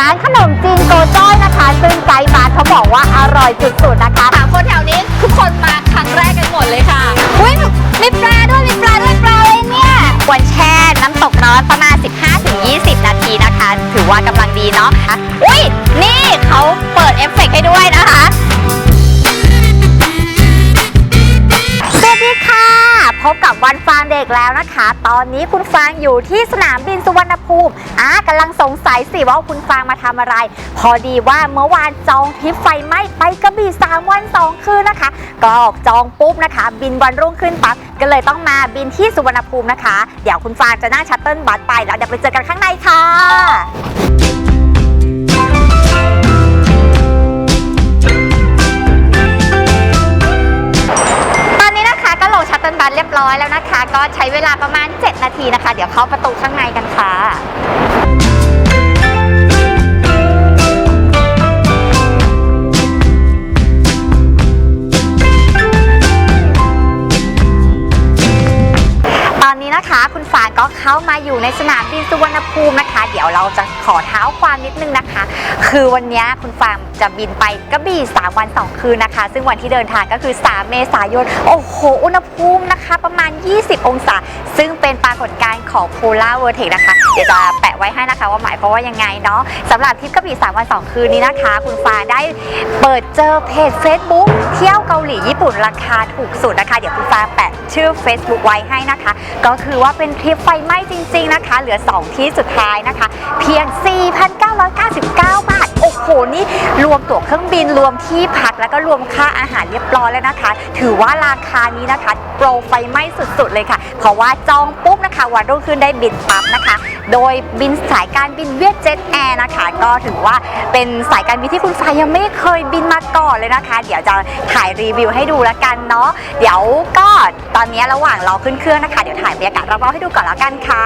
ร้านขนมจีนโกจ้อยนะคะ ซึ่งไกด์บาร์เขาบอกว่าอร่อยสุดๆนะคะถามคนแถวนี้ทุกคนมาครั้งแรกกันหมดเลยค่ะอุ้ยมีปลาด้วยมีปลาด้วยปลาอะไรเนี่ยควรแช่น้ำตกร้อนประมาณ 15-20 นาทีนะคะ ถือว่ากำลังดีเนาะอุ้ยนี่เขาเปิดเอฟเฟกต์ให้ด้วย พบกับวันฟางเด็กแล้วนะคะ ตอนนี้คุณฟางอยู่ที่สนามบินสุวรรณภูมิอ่ากำลังสงสัยสิว่าคุณฟางมาทำอะไร พอดีว่าเมื่อวานจองทริปไฟไหม้ไปกระบี่3วัน2คืนนะคะ ก็จองปุ๊บนะคะ บินวันรุ่งขึ้นปั๊บก็เลยต้องมาบินที่สุวรรณภูมินะคะ เดี๋ยวคุณฟางจะนั่งชัตเติลบัสไปแล้วเดี๋ยวไปเจอกันข้างในค่ะ ก็ใช้เวลาประมาณ 7 นาทีนะคะ เดี๋ยวเข้าประตูข้างในกันค่ะตอนนี้นะคะคุณฟางก็เข้ามาอยู่ในสนามบินสุวรรณภูมินะคะ เดี๋ยวเราจะขอเท้า ความนิดนึงนะคะ คือวันนี้คุณฟางจะบินไปกระบี่ 3 วัน 2 คืนนะคะ ซึ่งวันที่เดินทางก็คือ 3 เมษายน โอ้โห อุณหภูมินะคะ ประมาณ 20 องศา ซึ่งเป็นปรากฏการณ์ของ Polar Vortex นะคะ เดี๋ยวจะแปะไว้ให้นะคะ ว่าหมายความว่ายังไงเนาะสำหรับทริปกระบี่ 3 วัน 2 คืนนี้นะคะ คุณฟางได้เปิดเจอเพจ Facebook เที่ยวเกาหลีญี่ปุ่นราคาถูกสุดนะคะ เดี๋ยวคุณฟางแปะชื่อ Facebook ไว้ให้นะคะ ก็คือว่าเป็นทริปไฟไหม้จริง ๆ นะคะ เหลือ 2 ที่สุดท้ายนะคะ เพียง4,999 บาท โอ้โห นี่รวมตั๋วเครื่องบินรวมที่พักแล้วก็รวมค่าอาหารเรียบร้อยแล้วนะคะ ถือว่าราคานี้นะคะ โปรไฟไหม้สุดๆเลยค่ะ เพราะว่าจองปุ๊บนะคะ วันรุ่งขึ้นได้บินปั๊บนะคะ โดยบินสายการบินเวียดเจ็ตแอร์นะคะ ก็ถือว่าเป็นสายการบินที่คุณฟ้ายังไม่เคยบินมาก่อนเลยนะคะ เดี๋ยวจะถ่ายรีวิวให้ดูแล้วกันเนาะ เดี๋ยวก็ตอนนี้ระหว่างรอขึ้นเครื่องนะคะ เดี๋ยวถ่ายบรรยากาศรอบๆให้ดูก่อนแล้วกันค่ะ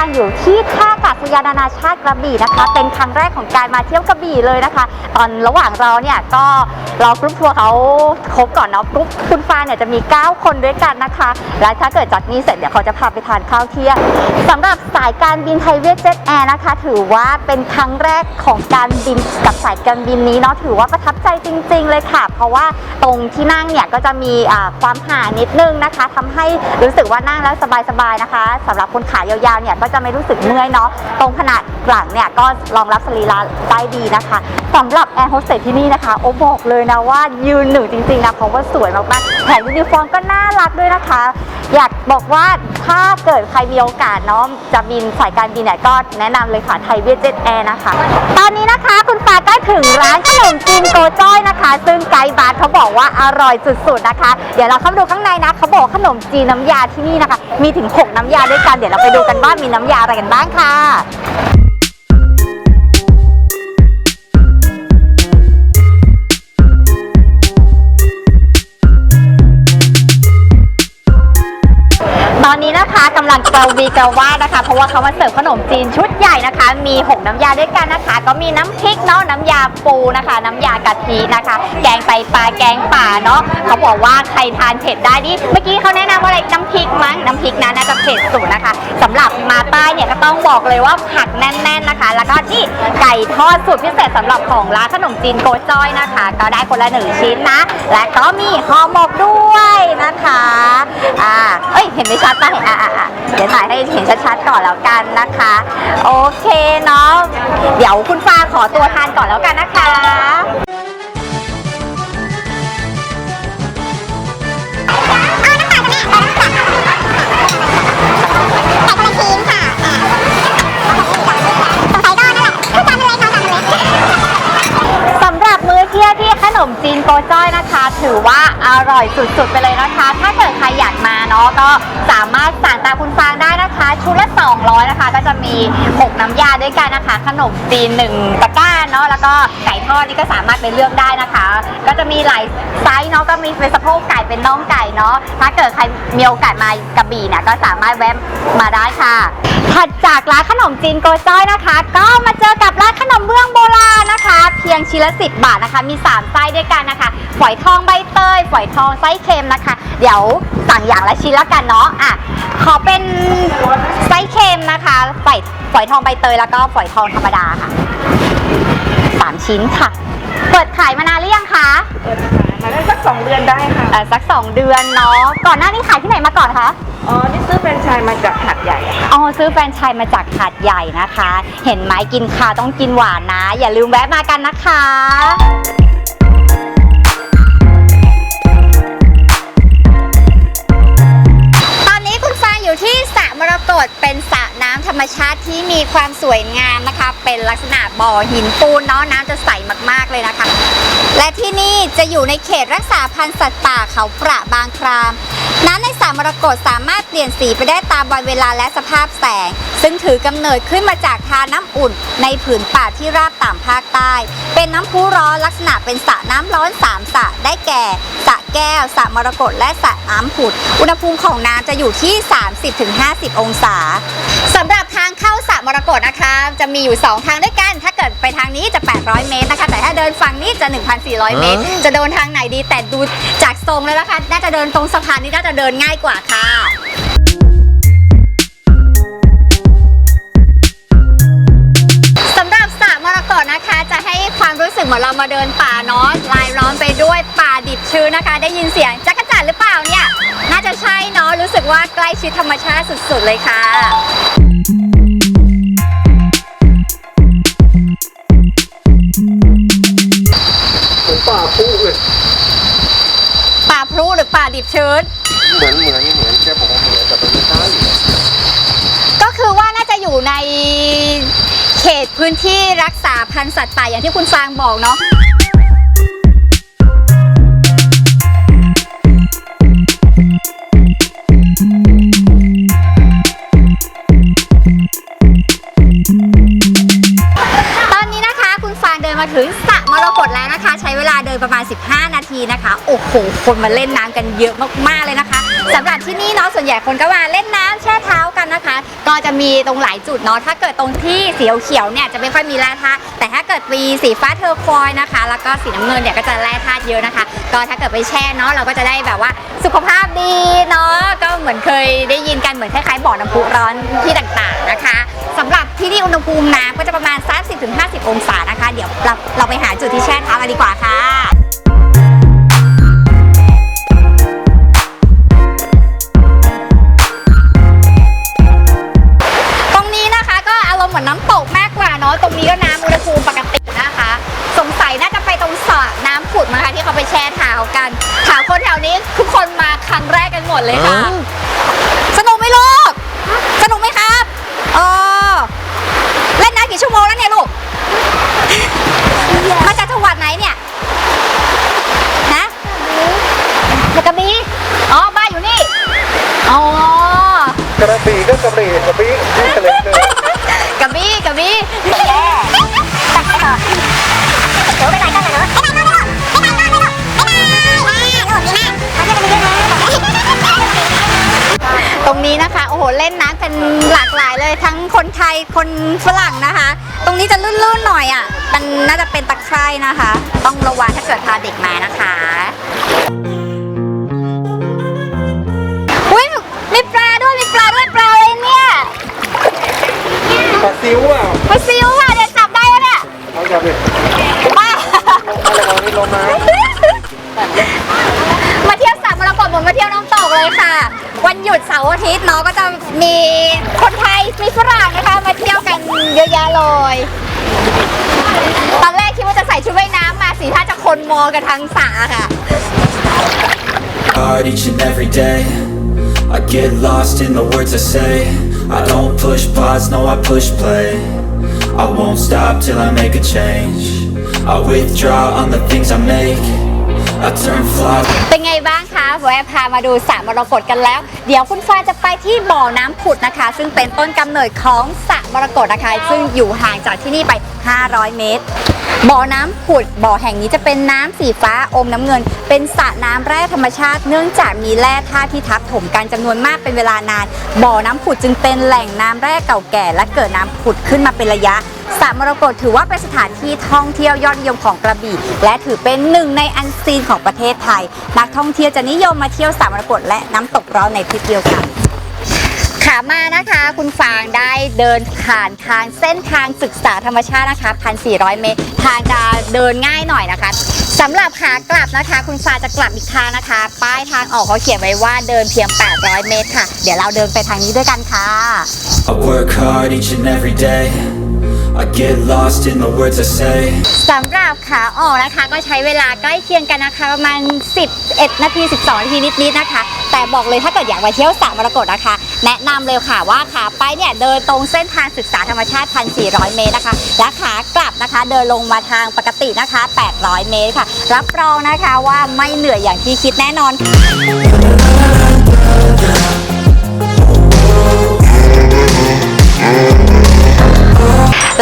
การอยู่ที่ท่าอากา ศยานานาชาติกระบี่นะคะ เป็นครั้งแรกของการมาเที่ยวกระบี่เลยนะคะ ตอนระหว่างเราเนี่ยก็รอกรุ๊ปทัวร์เขาครบก่อนเนาะกรุ๊ปคุณฟาเนี่ยจะมี 9 คนด้วยกันนะคะ และถ้าเกิดจากนี้เสร็จเดี๋ยวเขาจะพาไปทานข้าวเที่ยงสำหรับสายการบินไทยเวียดเจ็ตแอร์นะคะ ถือว่าเป็นครั้งแรกของการบินกับสายการบินนี้เนาะถือว่าประทับใจจริง ๆ เลยค่ะ เพราะว่าตรงที่นั่งเนี่ยก็จะมีความห่างนิดนึงนะคะทำให้รู้สึกว่านั่งแล้วสบายๆนะคะสำหรับคนขายาวๆเนี่ยก็จะไม่รู้สึกเมื่อยเนาะตรงขนาดหลังเนี่ยก็รองรับสรีระได้ดีนะคะสำหรับแอร์โฮสเตสที่นี่นะคะ โอบอกเลยนะว่ายืนหนึ่งจริงๆนะเพราะว่าสวยมากๆ ถมยูนิฟอร์มก็น่ารักด้วยนะคะ อยากบอกว่าถ้าเกิดใครมีโอกาสเนาะจะบินสายการบินเนี่ยก็แนะนำเลยค่ะไทยเวียดเจ็ตแอร์นะคะ ตอนนี้นะคะคุณฟ้าก็ถึงร้านขนมจีนโกจ้อยนะคะ ซึ่งไกด์บาร์เขาบอกว่าอร่อยสุดๆนะคะ เดี๋ยวเราเข้าไปดูข้างในนะเขาบอกขนมจีนน้ำยาที่นี่นะคะ มีถึง 6 น้ำยาด้วยกันเดี๋ยวเราไปดูกันว่ามีน้ำยาอะไรกันบ้างค่ะ อนนี้นะคะกำลังกระวีกระว่านะคะ เพราะว่าเขามาเสิร์ฟขนมจีนชุดใหญ่นะคะ มี 6 น้ำยาด้วยกันนะคะ ก็มีน้ำพริกเนาะน้ำยาปูนะคะ น้ำยากะทินะคะ แกงไตปลาแกงป่าเนาะเขาบอกว่าใครทานเผ็ดได้ดิเมื่อกี้เขาแนะนำว่าอะไรน้ำพริกมั้งน้ำพริกนั้นน่าจะเผ็ดสุดนะคะสำหรับมาใต้เนี่ยก็ต้องบอกเลยว่าผักแน่น ๆนะคะ แล้วก็นี่ไก่ทอดสูตรพิเศษสำหรับของร้านขนมจีนโกจ้อยนะคะ ก็ได้คนละหนึ่งชิ้นนะ และก็มีห่อหมกด้วยนะคะอ่าเอ้ยเห็นไม่ชัดป่ะเห็นอะอะอะเดี๋ยวถ่ายให้เห็นชัดๆก่อนแล้วกันนะคะ โอเคเนาะเดี๋ยวคุณฟ้าขอตัวทานก่อนแล้วกันนะคะสำหรับมื้อเที่ยงที่ขนมจีนโกจ้อย ถือว่าอร่อยสุดๆไปเลยนะคะ ถ้าเกิดใครอยากมาเนาะก็สามารถสั่งตามคุณฟางได้นะคะ ชุดละ 200 นะคะ ก็จะมี 6 น้ำยาด้วยกันนะคะ ขนมจีน1ตะกร้า เนาะแล้วก็ไก่ทอดนี่ก็สามารถไปเลือกได้นะคะ ก็จะมีหลายไซส์เนาะก็มีเป็นสะโพกไก่เป็นน่องไก่เนาะถ้าเกิดใครมีโอกาสมากระบี่เนี่ยก็สามารถแวะมาได้ค่ะถัดจากร้านขนมจีนโกจ้อยนะคะ ก็มาเจอกับร้านขนมเบื้องโบราณนะคะ เพียงชิ้นละ10บาทนะคะ มี3ไส้ด้วยกันนะคะฝอยทองใบเตยฝอยทองไส้เค็มนะคะ เดี๋ยวสั่งอย่างละชิ้นละกันเนาะอะขอเป็นไส้เค็มนะคะฝอยฝอยทองใบเตยแล้วก็ฝอยทองธรรมดาค่ะ 3 ชิ้นค่ะ เปิดขายมานานหรือยังคะเปิดขายมาได้สักสองเดือนได้ค่ะเอ่อสัก 2 เดือนเนาะก่อนหน้านี้ขายที่ไหนมาก่อนคะอ๋อนี่ซื้อแฟรนไชส์มาจากหัดใหญ่อะค่ะอ๋อซื้อแฟรนไชส์มาจากหาดใหญ่นะคะ เห็นไหมกินข้าวต้องกินหวานนะ อย่าลืมแวะมากันนะคะตอนนี้คุณฟางอยู่ที่สระมรกตเป็นสระน้ำ ธรรมชาติที่มีความสวยงามนะคะ เป็นลักษณะบ่อหินปูนเนาะน้ำจะใสมากๆเลยนะคะ และที่นี่จะอยู่ในเขตรักษาพันธุ์สัตว์ป่าเขาประบางคราม น้ำในสระมรกตสามารถเปลี่ยนสีไปได้ตามวันเวลาและสภาพแสง ซึ่งถือกำเนิดขึ้นมาจากทานน้ำอุ่น ในผืนป่าที่ราบต่ำภาคใต้ เป็นน้ำพุร้อนลักษณะเป็นสระน้ำร้อนสามสระได้แก่สระแก้วสระมรกตและสระน้ำผุด อุณหภูมิของน้ำจะอยู่ที่ 30-50 องศาสำหรับทางเข้าสระมรกตนะคะ จะมีอยู่ 2 ทางด้วยกัน ถ้าเกิดไปทางนี้จะ 800 เมตรนะคะ แต่ถ้าเดินฝั่งนี้จะ1 0 0 1,400 เมตร จะเดินทางไหนดีแต่ดูจากทรงแล้วนะคะ น่าจะเดินตรงสะพานนี้น่าจะเดินง่ายกว่าค่ะสำหรับสระมรกตนะคะจะให้ความรู้สึกเหมือนเรามาเดินป่าเนาะลายล้อมไปด้วยป่าดิบชื้นนะคะ ได้ยินเสียงจักรจั่นหรือเปล่าเนี่ย น่าจะใช่เนาะรู้สึกว่าใกล้ชิดธรรมชาติสุดๆเลยค่ะ ดิบชื้น เหมือนเหมือนเหมือนแค่บอกว่าเหมือนแต่มันไม่ใช่ก็คือว่าน่าจะอยู่ในเขตพื้นที่รักษาพันธุ์สัตว์ป่าอย่างที่คุณฟางบอกเนาะตอนนี้นะคะคุณฟางเดินมาถึงสระ มรกตแล้วนะคะ ใช้เวลาเดินประมาณ 15 นาทีนะคะ โอ้โห คนมาเล่นน้ำกันเยอะมากๆเลยนะคะ สำหรับที่นี่เนาะส่วนใหญ่คนก็มาเล่นน้ำแช่เท้ากันนะคะ ก็จะมีตรงหลายจุดเนาะถ้าเกิดตรงที่สีเขียวๆเนี่ยจะไม่ค่อยมีแร่ธาตุแต่ถ้าเกิดมีสีฟ้าเทอร์ควอยนะคะ แล้วก็สีน้ำเงินเนี่ยก็จะแร่ธาตุเยอะนะคะ ก็ถ้าเกิดไปแช่เนาะเราก็จะได้แบบว่าสุขภาพดีเนาะก็เหมือนเคยได้ยินกันเหมือนคล้ายๆบ่อน้ำพุร้อนที่ต่างๆนะคะสำหรับที่นี่อุณหภูมิน้ำก็จะประมาณ 30-50 องศานะคะ เดี๋ยวเราเราไปหาจุดที่แช่เท้ากันดีกว่าค่ะ ดเลยค่ะ ตรงนี้นะคะ โอ้โห เล่นน้ำกันหลากหลายเลย ทั้งคนไทย คนฝรั่งนะคะ ตรงนี้จะลื่นๆหน่อยอะ มันน่าจะเป็นตะไคร่นะคะ ต้องระวังถ้าเกิดพาเด็กมานะคะอุ้ยมีปลาด้วย มีปลาด้วย ปลาอะไรเนี่ยปลาซิวอะปลาซิวค่ะเดี๋ยวจับได้แล้วเนี่ยเขาจะเป็นว้าอะไรเรานี่ลงมามาเที่ยว สระมรกตเหมือนมาเที่ยวน้ำตกเลยค่ะ วันหยุดเสาร์อาทิตย์เนาะก็จะมีคนไทยมีฝรั่งนะคะ มาเที่ยวกันเยอะแยะเลยตอนแรกคิดว่าจะใส่ชุดว่ายน้ำมาสีท่าจะคนมองกันทั้งสระค่ะ hard each and every day I get lost in the words I say I don't push pause, no I push play I won't stop till I make a change I withdraw on the things I made take. I turn flaws เป็นไงบ้างคะ แวะพามาดูสระมรกตกันแล้ว เดี๋ยวคุณฟ้าจะไปที่บ่อน้ำผุดนะคะ ซึ่งเป็นต้นกำเนิดของสระมรกตนะคะ ซึ่งอยู่ห่างจากที่นี่ไป 500 เมตรบ่อน้ำผุดบ่อแห่งนี้จะเป็นน้ำสีฟ้าอมน้ำเงิน เป็นสระน้ำแร่ธรรมชาติ เนื่องจากมีแร่ธาตุที่ทับถมกันจำนวนมากเป็นเวลานาน บ่อน้ำผุดจึงเป็นแหล่งน้ำแร่เก่าแก่ และเกิดน้ำผุดขึ้นมาเป็นระยะ สระมรกตถือว่าเป็นสถานที่ท่องเที่ยวยอดนิยมของกระบี่ และถือเป็นหนึ่งในอันซีนของประเทศไทย นักท่องเที่ยวจะนิยมมาเที่ยวสระมรกตและน้ำตกร้อนในทริปเดียวกันขามานะคะคุณฟางได้เดินผ่านทางเส้นทางศึกษาธรรมชาตินะคะ 1,400 เมตร ทางจะเดินง่ายหน่อยนะคะสำหรับขากลับนะคะ คุณฟางจะกลับอีกทางนะคะ ป้ายทางออกเขาเขียนไว้ว่าเดินเพียง 800 เมตรค่ะ เดี๋ยวเราเดินไปทางนี้ด้วยกันค่ะ I get lost in the words I say. สำหรับขาออกนะคะ ก็ใช้เวลาใกล้เคียงกันนะคะ ประมาณ 11 นาที 12 นาทีนิดๆนะคะ แต่บอกเลยถ้าเกิดอยากมาเที่ยวสระมรกตนะคะ แนะนำเลยค่ะว่าขาไปเนี่ยเดินตรงเส้นทางศึกษาธรรมชาติ 1,400 เมตรนะคะ และขากลับนะคะ เดินลงมาทางปกตินะคะ 800 เมตรค่ะ รับรองนะคะว่าไม่เหนื่อยอย่างที่คิดแน่นอน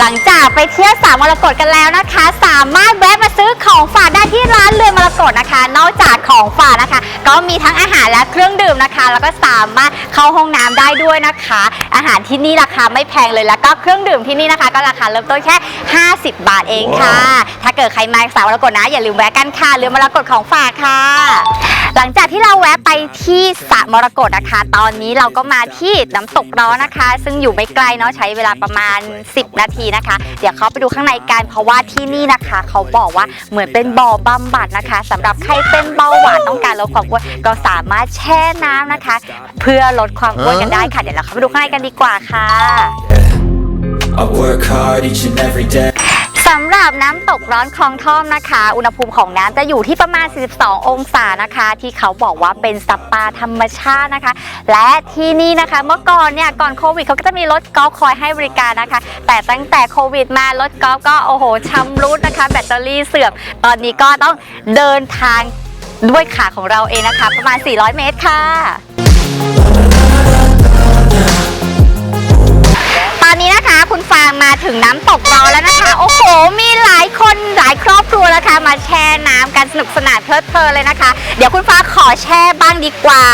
หลังจากไปเที่ยวสามมรกตกันแล้วนะคะ สามารถแวะมาซื้อของฝากได้ที่ร้านเรือนมรกตนะคะ นอกจากของฝากนะคะ ก็มีทั้งอาหารและเครื่องดื่มนะคะ แล้วก็สามารถเข้าห้องน้ำได้ด้วยนะคะ อาหารที่นี่ราคาไม่แพงเลยแล้วก็เครื่องดื่มที่นี่นะคะ ก็ราคาเริ่มต้นแค่ 50 บาทเองค่ะ ถ้าเกิดใครมาสามมรกตนะอย่าลืมแวะกันค่ะเรือนมรกตของฝากค่ะ หลังจากที่เราแวะไปที่สระมรกตนะคะ ตอนนี้เราก็มาที่น้ำตกร้อนนะคะ ซึ่งอยู่ไม่ไกลเนาะใช้เวลาประมาณ 10 นาทีนะคะ เดี๋ยวเขาไปดูข้างในกันเพราะว่าที่นี่นะคะ เขาบอกว่าเหมือนเป็นบ่อบำบัดนะคะสำหรับใครเป็นเบาหวานต้องการลดความอ้วนก็สามารถแช่น้ำนะคะ เพื่อลดความอ้วนกันได้ค่ะเดี๋ยวเราเข้าไปดูข้างในกันดีกว่าค่ะ I work hard each and every day. สำหรับน้ำตกร้อนคลองท่อมนะคะ อุณหภูมิของน้ำจะอยู่ที่ประมาณ 42 องศานะคะ ที่เขาบอกว่าเป็นสปาธรรมชาตินะคะ และที่นี่นะคะเมื่อก่อนเนี่ยก่อนโควิดเขาก็จะมีรถกอล์ฟคอยให้บริการนะคะ แต่ตั้งแต่โควิดมารถกอล์ฟก็โอ้โหชำรุดนะคะ แบตเตอรี่เสื่อมตอนนี้ก็ต้องเดินทางด้วยขาของเราเองนะคะ ประมาณ 400 เมตรค่ะ นนี้นะคะคุณฟางมาถึงน้ำตกรอแล้วนะคะ โอ้โห มีหลายคนหลายครอบครัวนะคะมาแช่น้ำกันสนุกสนานเพลิดเพลินเลยนะคะ เดี๋ยวคุณฟ้าขอแช่บ้างดีกว่า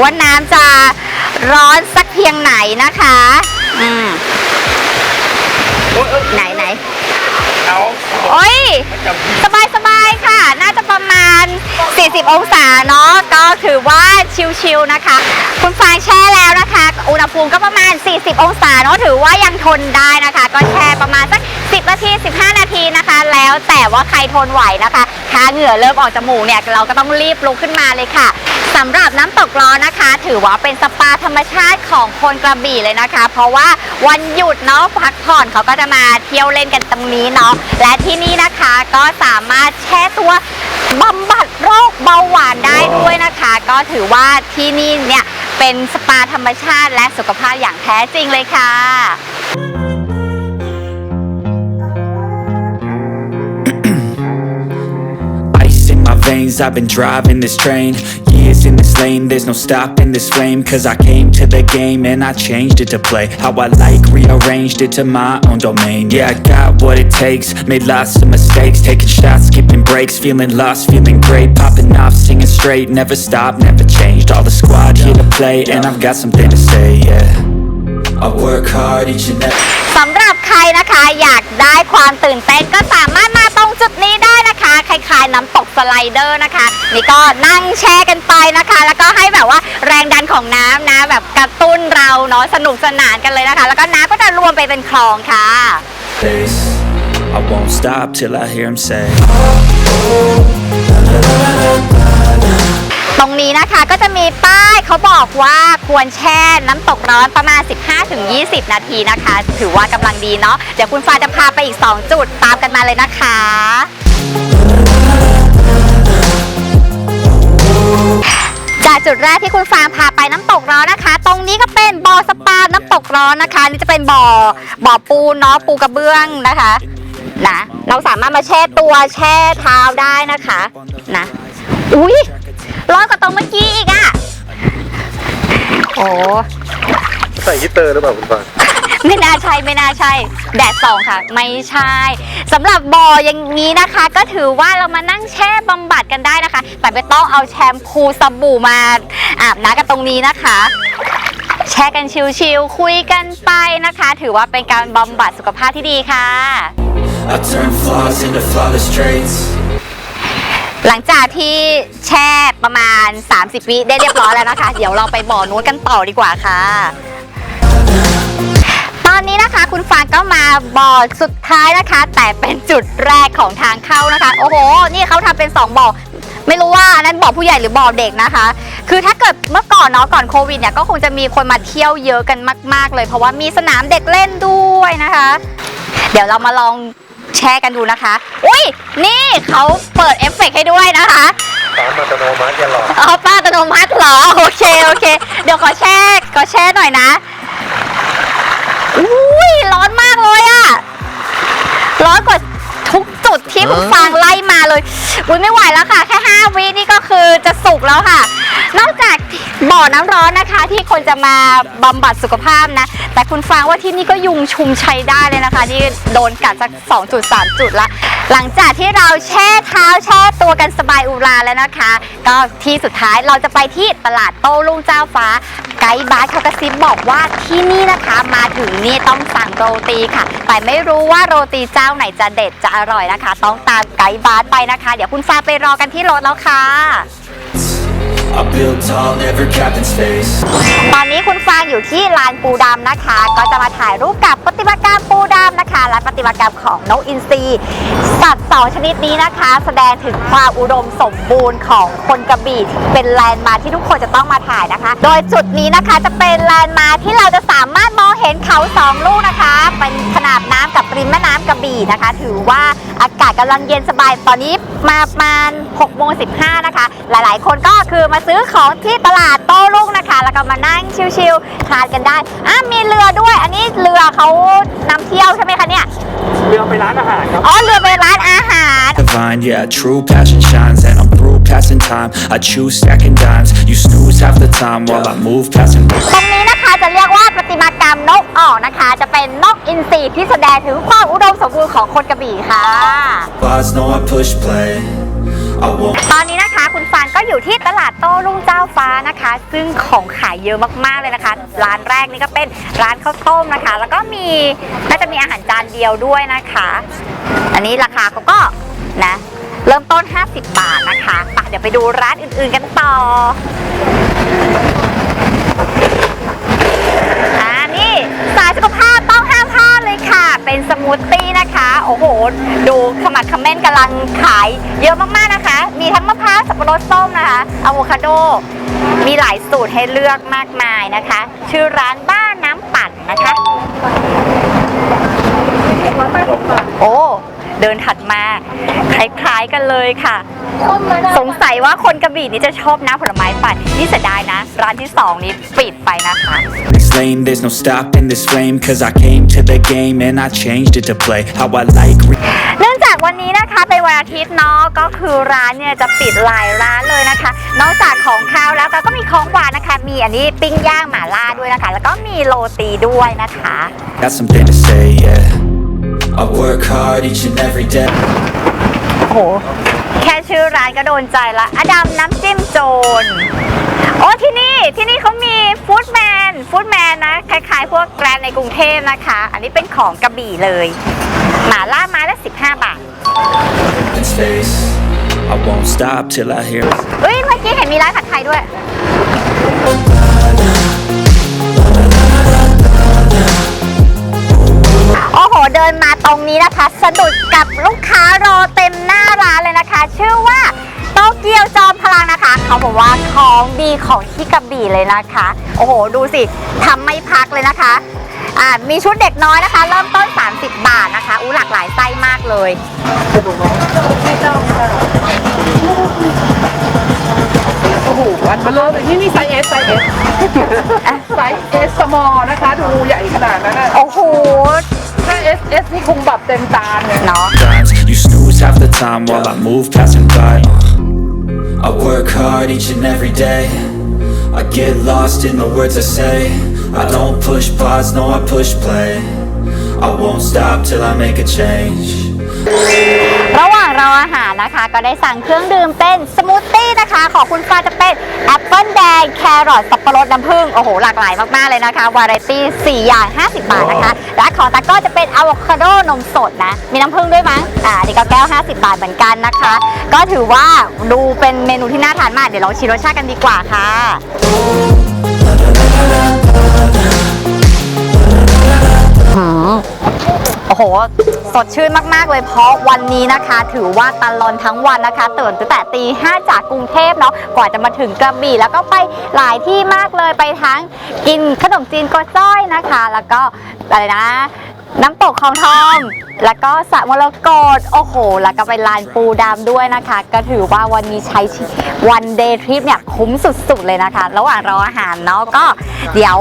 ว่าน้ำจะร้อนสักเพียงไหนนะคะ อืมไหนไหนโอ้ยสบายสบายๆค่ะ น่าจะประมาณ 40 องศาเนาะก็ถือว่าชิลๆนะคะ คุณฟางแช่แล้วนะคะ อุณหภูมิก็ประมาณ 40 องศาเนาะถือว่ายังทนได้นะคะ ก็แช่ประมาณสัก 10 นาที 15 นาทีนะคะ แล้วแต่ว่าใครทนไหวนะคะถ้าเหงื่อเริ่มออกจมูกเนี่ยเราก็ต้องรีบลุกขึ้นมาเลยค่ะ สำหรับน้ำตกร้อนะคะ ถือว่าเป็นสปาธรรมชาติของคนกระบี่เลยนะคะ เพราะว่าวันหยุดเนาะพักผ่อนเขาก็จะมาเที่ยวเล่นกันตรงนี้เนาะและที่นี่นะคะก็สามารถแช่ตัวบำบัดโรคเบาหวานได้ด้วยนะคะ ก็ถือว่าที่นี่เนี่ยเป็นสปาธรรมชาติและสุขภาพอย่างแท้จริงเลยค่ะ I've been driving this train. Years in this lane, there's no stopping this flame. Cause I came to the game and I changed it to play. How I like, rearranged it to my own domain. Yeah, I got what it takes, made lots of mistakes. Taking shots, skipping breaks, feeling lost, feeling great. Popping off, singing straight, never stopped, never changed. All the squad here to play, and I've got something to say, yeah. I work hard each and every สำหรับใครนะคะอยากได้ความตื่นเต้นก็สามารถมาตรง จุดนี้ได้นะคะคล้ายๆ น้ำตกสไลเดอร์นะคะ นี่ก็นั่งแช่กันไปนะคะ แล้วก็ให้แบบว่าแรงดันของน้ำนะแบบกระตุ้นเราเนาะสนุกสนานกันเลยนะคะ แล้วก็น้ำก็จะรวมไปเป็นคลองค่ะ Face, I won't stop till I hear him say. ตรงนี้นะคะก็จะมีป้ายเขาบอกว่าควรแช่น้ำตกร้อนประมาณ 15-20 นาทีนะคะ ถือว่ากำลังดีเนาะเดี๋ยวคุณฟ้าจะพาไปอีก 2 จุดตามกันมาเลยนะคะจากจุดแรกที่คุณฟางพาไปน้ำตกร้อนนะคะ ตรงนี้ก็เป็นบ่อสปาน้ำตกร้อนนะคะ นี่จะเป็นบ่อบ่อปูนเนาะปูกระเบื้องนะคะนะเราสามารถมาแช่ตัวแช่เท้าได้นะคะนะอุ้ย ร้อนกว่าตรงเมื่อกี้อีกอะโอ้ใส่ฮีตเตอร์หรือเปล่าคุณฟางไม่น่าใช่ไม่น่าใช่แดดส่องค่ะ ไม่ใช่สำหรับบ่ออย่างนี้นะคะ ก็ถือว่าเรามานั่งแช่บำบัดกันได้นะคะ แต่ไม่ต้องเอาแชมพูสบู่มาอาบน้ำกันตรงนี้นะคะ แช่กันชิลๆคุยกันไปนะคะ ถือว่าเป็นการบำบัดสุขภาพที่ดีค่ะ I turn flaws into flawless traits. หลังจากที่แช่ ประมาณ 30 วิได้เรียบร้อยแล้วนะคะ เดี๋ยวเราไปบ่อนู้นกันต่อดีกว่าค่ะ ตอนนี้นะคะคุณฟางก็มาบ่อสุดท้ายนะคะ แต่เป็นจุดแรกของทางเข้านะคะ โอ้โห นี่เขาทำเป็น 2บ่อไม่รู้ว่าอันนั้นบ่อผู้ใหญ่หรือบ่อเด็กนะคะ คือถ้าเกิดเมื่อก่อนเนาะก่อนโควิดเนี่ยก็คงจะมีคนมาเที่ยวเยอะกันมาก ๆ เลยเพราะว่ามีสนามเด็กเล่นด้วยนะคะ เดี๋ยวเรามาลองแชร์กันดูนะคะ อุ้ยนี่เขาเปิดเอฟเฟกต์ให้ด้วยนะคะ ตามอัตโนมัติอย่าหลอกอ๋อป้าอัตโนมัติเหรอ โอเค โอเค เดี๋ยวขอแช่ขอแช่หน่อยนะอุ้ยร้อนมากเลยอะร้อนกว่า ดที่คุณฟางไล่มาเลยอุ้ยไม่ไหวแล้วค่ะ แค่5วินี่ก็คือจะสุกแล้วค่ะ นอกจากบ่อน้ำร้อนนะคะ ที่คนจะมาบำบัดสุขภาพนะ แต่คุณฟางว่าที่นี่ก็ยุงชุมชัยได้เลยนะคะ ที่โดนกัดสัก2จุด3จุดละหลังจากที่เราแช่เท้าแช่ตัวกันสบายอุราแล้วนะคะ ก็ที่สุดท้ายเราจะไปที่ตลาดโต้รุ่งเจ้าฟ้า ไกด์บาสเขากระซิบบอกว่าที่นี่นะคะมาถึงนี่ต้องสั่งโรตีค่ะ แต่ไม่รู้ว่าโรตีเจ้าไหนจะเด็ดจะอร่อยนะคะต้องตามไกด์บาสไปนะคะ เดี๋ยวคุณฟ้าไปรอกันที่รถแล้วค่ะ I build tall, never capped in space. ตอนนี้คุณฟางอยู่ที่ลานปูดำนะคะ ก็จะมาถ่ายรูปกับปฏิมากรรมปูดำนะคะ และปฏิมากรรมของนกอินทรีสัตว์สองชนิดนี้นะคะ แสดงถึงความอุดมสมบูรณ์ของคนกระบี่เป็นแลนด์มาร์คที่ทุกคนจะต้องมาถ่ายนะคะ โดยจุดนี้นะคะจะเป็นแลนด์มาร์คที่เราจะสามารถมองเห็นเขาสองลูกนะคะ เป็นขนาดน้ำกับริมแม่น้ำกระบี่นะคะ ถือว่าอากาศกำลังเย็นสบายตอนนี้ มาประมาณ6โมง15 นะคะ หลายๆ คนก็คือมาซื้อของที่ตลาดโต้รุ่งนะคะ แล้วก็มานั่งชิลๆทานกันได้อะมีเรือด้วย อันนี้เรือเขานำเที่ยวใช่ไหมคะเนี่ย เรือไปร้านอาหารครับ อ๋อ เรือไปร้านอาหาร Divine, yeah, true passion shines, and I'm through passing time. I choose stacking dimes. You snooze half the time while I move passing. ตรงนี้นะคะจะเรียกว่าประติมากรรมนกออกนะคะ จะเป็นนกอินทรีที่แสดงถึงความอุดมสมบูรณ์ ของคนกระบี่ค่ะ Bars know I push play. I won't. ตอนนี้นะคะคุณฟานก็อยู่ที่ตลาดโต้รุ่งเจ้าฟ้านะคะ ซึ่งของขายเยอะมากๆเลยนะคะ ร้านแรกนี่ก็เป็นร้านข้าวต้มนะคะ แล้วก็มีน่าจะมีอาหารจานเดียวด้วยนะคะ อันนี้ราคาเขาก็นะ เริ่มต้น 50 บาทนะคะไปเดี๋ยวไปดูร้านอื่นๆกันต่ออ่านี่สายสุขภาพ ค่ะ เป็นสมูทตี้นะคะ โอ้โห ดูขมักเขม้นกำลังขายเยอะมากๆนะคะ มีทั้งมะพร้าวสับปะรดส้มนะคะอะโวคาโด มีหลายสูตรให้เลือกมากมายนะคะ ชื่อร้านบ้านน้ำปั่นนะคะ โอ้เดินถัดมา คล้ายๆกันเลยค่ะ สงสัยว่าคนกระบี่นี่จะชอบน้ำผลไม้ปั่นนี่เสียดายนะ ร้านที่สองนี้ปิดไปนะคะ This lane, there's no stopping this flame. Cause I came to the game and I changed it to play how I like. Re- เนื่องจากวันนี้นะคะเป็นวันอาทิตย์เนาะก็คือร้านเนี่ยจะปิดหลายร้านเลยนะคะ นอกจากของข้าวแล้วก็มีของหวานนะคะ มีอันนี้ปิ้งย่างหม่าล่าด้วยนะคะ แล้วก็มีโรตีด้วยนะคะ Got something to say, yeah. I work hard each and every day. โอ้โหแค่ชื่อร้านก็โดนใจละอดัมน้ำจิ้มโจรโอ้ ที่นี่ที่นี่เขามีฟู้ดแมนฟู้ดแมนนะคล้ายๆ พวกแกรนด์ในกรุงเทพนะคะ อันนี้เป็นของกระบี่เลย หม่าล่าไม้ละ15 บาท in space. I won't stop till I hear. เอ้ยเมื่อกี้เห็นมีร้านผัดไทยด้วย โอ้โห เดินมาตรงนี้นะคะ สะดุดกับลูกค้ารอเต็มหน้าร้านเลยนะคะ ชื่อว่า โตเกียวจอมพลังนะคะ เขาบอกว่าของดีของที่กระบี่เลยนะคะ โอ้โห ดูสิทำไม่พักเลยนะคะอ่ามีชุดเด็กน้อยนะคะ เริ่มต้น 30 บาทนะคะอู้หลากหลายไส้มากเลยโอ้โหอันเบลอเลยนี่นี่ไซส์เอสไซส์เอสไซส์เอสสมอลนะคะ ดูใหญ่ขนาดนั้นน่ะโอ้โหถ้าเอ S S นี่คงแบบเต็มตาเลยเนาะ times You snooze half the time while I move passing by I work hard each and every day. I get lost in the words I say. I don't push pause, no I push play. I won't stop till I make a change ระหว่างรออาหารนะคะ ก็ได้สั่งเครื่องดื่มเป็นสมูทตี้นะคะ ของคุณฟ้าจะเป็นแอปเปิลแดงแครอทสับปะรดน้ำผึ้งโอ้โหหลากหลายมากๆเลยนะคะ วาไรตี้4อย่าง 50 บาทนะคะและของตาก็จะเป็นอะโวคาโดนมสดนะ มีน้ำผึ้งด้วยมั้งอ่าอันนี่ก็แก้ว 50 บาทเหมือนกันนะคะ ก็ถือว่าดูเป็นเมนูที่น่าทานมากเดี๋ยวเราชิมรสชาติกันดีกว่าค่ะโอ้ โห สดชื่นมากๆเลยเพราะวันนี้นะคะ ถือว่าตลอนทั้งวันนะคะตื่นตั้งแต่ตีห้าจากกรุงเทพเนาะกว่าจะมาถึงกระบี่แล้วก็ไปหลายที่มากเลยไปทั้งกินขนมจีนกอจ้อยนะคะ แล้วก็อะไรนะ น้ำตกคลองทองแล้วก็สระมรกตโอ้โห แล้วก็ไปลานปูดำด้วยนะคะ ก็ถือว่าวันนี้ใช้วันเดย์ทริปเนี่ยคุ้มสุดๆเลยนะคะ ระหว่างรออาหารเนาะก็เดี๋ยว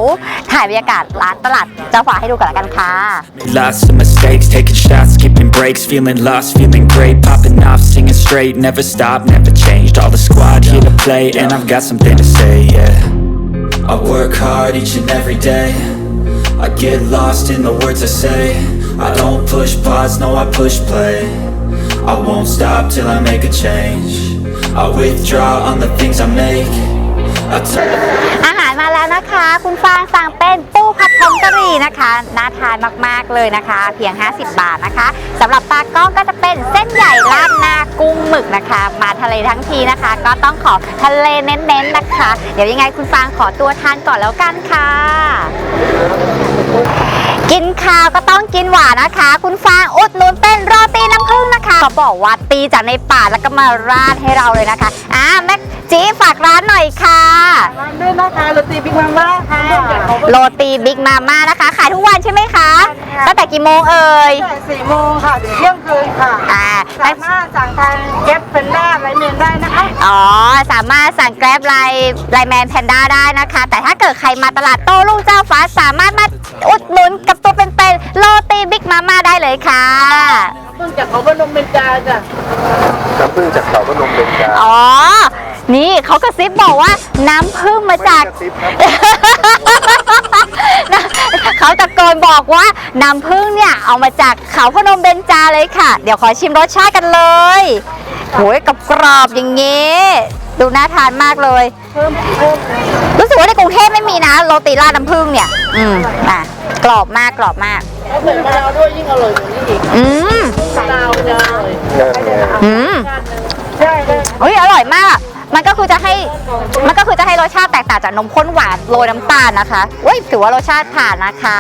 ถ่ายบรรยากาศร้านตลาดเจ้าฝาให้ดูกันละกันค่ะ Made lots of mistakes, taking shots, skipping breaks, feeling lost, feeling great, popping off, singing straight, never stop, never changed. All the squad here to play, and I've got something to say, yeah. I work hard each and every day. I get lost in the words I say. I don't push pause, no, I push play. I won't stop till I make a change. I withdraw on the things I make. I turn. อาหารมาแล้วนะคะ คุณฟางสั่งเป็นปูผัดผงกะหรี่นะคะน่าทานมากๆเลยนะคะ เพียง 50 บาทนะคะสำหรับตากล้องก็จะเป็นเส้นใหญ่ราดหน้ากุ้งหมึกนะคะ มาทะเลทั้งทีนะคะ ก็ต้องขอทะเลเน้นๆนะคะ เดี๋ยวยังไงคุณฟางขอตัวทานก่อนแล้วกันค่ะ กินข้าวก็ต้องกินหวานนะคะ คุณฟางอุดหนุนเป็นโรตีน้ำผึ้งนะคะเขาบอกว่าตีจากในป่าแล้วก็มาราดให้เราเลยนะคะอ่าแม็กจีฝากร้านหน่อยค่ะ ร้านด้วยนะคะโรตีบิ๊กมาม่าค่ะโรตีบิ๊กมาม่านะคะ ขายทุกวันใช่ไหมคะตั้งแต่กี่โมงเอ่ยตั้งแต่สี่โมงค่ะถึงเที่ยงคืนค่ะอ่าสามารถสั่งทางเก็บเป็นด้าไรเมนได้นะคะอ๋อสามารถสั่งแกร็บไลน์ไลน์แมนแพนด้าได้นะคะ แต่ถ้าเกิดใครมาตลาดโต้รุ่งเจ้าฟ้าสามารถมาอุดหนุนกับตัวเป็นๆโรตีบิ๊กมาม่าได้เลยค่ะเพิ่งจากเขาพนมเบญจาจ้ะน้ำผึ้งจากเขาพนมเบญจาอ๋อนี่เขากระซิบบอกว่าน้ำพึ่งมาจาก ไม่ได้กระซิบครับ เขาตะโกนบอกว่าน้ำพึ่งเนี่ยเอามาจากเขาพนมเบญจาเลยค่ะ เดี๋ยวขอชิมรสชาติกันเลยโหยกับกรอบๆอย่างงี้ ดูน่าทานมากเลย รู้สึกว่าในกรุงเทพไม่มีนะโรตีราดน้ำผึ้งเนี่ย อืมอะกรอบมากกรอบมาก ถ้าใส่มะนาวด้วยยิ่งอร่อยกว่านี้อีกอืมมะนาวจะอร่อยนั่นไงอืมใช่เลย เฮ้ยอร่อยมาก มันก็คือจะให้มันก็คือจะให้รสชาติแตกต่างจากนมข้นหวานโรยน้ำตาลนะคะเว้ยถือว่ารสชาติผ่านนะคะ